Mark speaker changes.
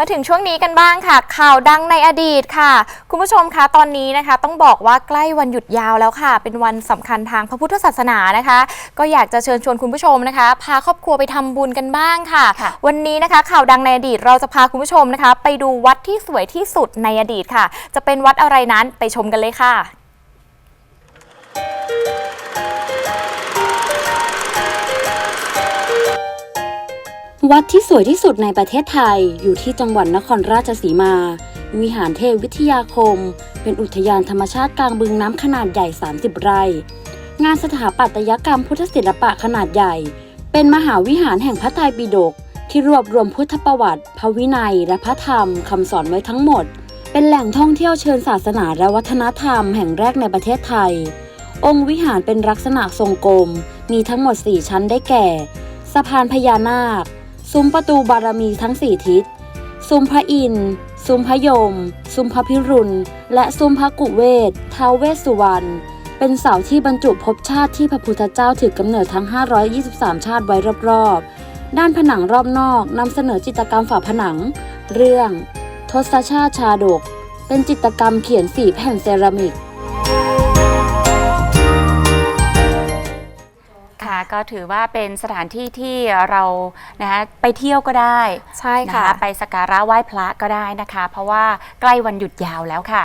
Speaker 1: มาถึงช่วงนี้กันบ้างค่ะ ข่าวดังในอดีตค่ะ คุณผู้ชมคะตอนนี้นะคะ ต้องบอกว่าใกล้วันหยุดยาวแล้วค่ะ เป็นวันสำคัญทางพระพุทธศาสนานะคะ ก็อยากจะเชิญชวนคุณผู้ชมนะคะ พาครอบครัวไปทำบุญกันบ้างค่ะ
Speaker 2: ค่ะ
Speaker 1: วันนี้นะคะข่าวดังในอดีตเราจะพาคุณผู้ชมนะคะ ไปดูวัดที่สวยที่สุดในอดีตค่ะ จะเป็นวัดอะไรนั้นไปชมกันเลยค่ะ
Speaker 3: วัดที่สวยที่สุดในประเทศไทยอยู่ที่จังหวัดนครราชสีมา วิหารเทพวิทยาคม เป็นอุทยานธรรมชาติกลางบึงน้ำขนาดใหญ่ 30 ไร่ งานสถาปัตยกรรมพุทธศิลปะขนาดใหญ่ เป็นมหาวิหารแห่งพระไตรปิฎกที่รวบรวมพุทธประวัติ พระวินัย และพระธรรมคำสอนไว้ทั้งหมด เป็นแหล่งท่องเที่ยวเชิญศาสนาและวัฒนธรรมแห่งแรกในประเทศไทย องค์วิหารเป็นลักษณะทรงกลม มีทั้งหมด 4 ชั้นได้แก่ สะพานพญานาค ซุ้มประตูบารมีทั้งสี่ทิศ ซุ้มพระอินทร์ซุ้มพระยม ซุ้มพระพิรุณ และซุ้มพระกุเวทท้าวเวสสุวรรณ เป็นเสาที่บรรจุภพชาติที่พระพุทธเจ้าถือกำเนิดทั้ง 523 ชาติไว้รอบๆ ด้านผนังรอบนอกนำเสนอจิตรกรรมฝาผนัง เรื่อง ทศชาติชาดก เป็นจิตรกรรมเขียนสีแผ่นเซรามิก
Speaker 2: ก็ถือว่าเป็นสถานที่ที่เรานะคะไปเที่ยวก็ได้
Speaker 1: ใช่
Speaker 2: นะ
Speaker 1: ค่ะ
Speaker 2: คะไปสักการะไหว้พระก็ได้นะคะ เพราะว่าใกล้วันหยุดยาวแล้วค่ะ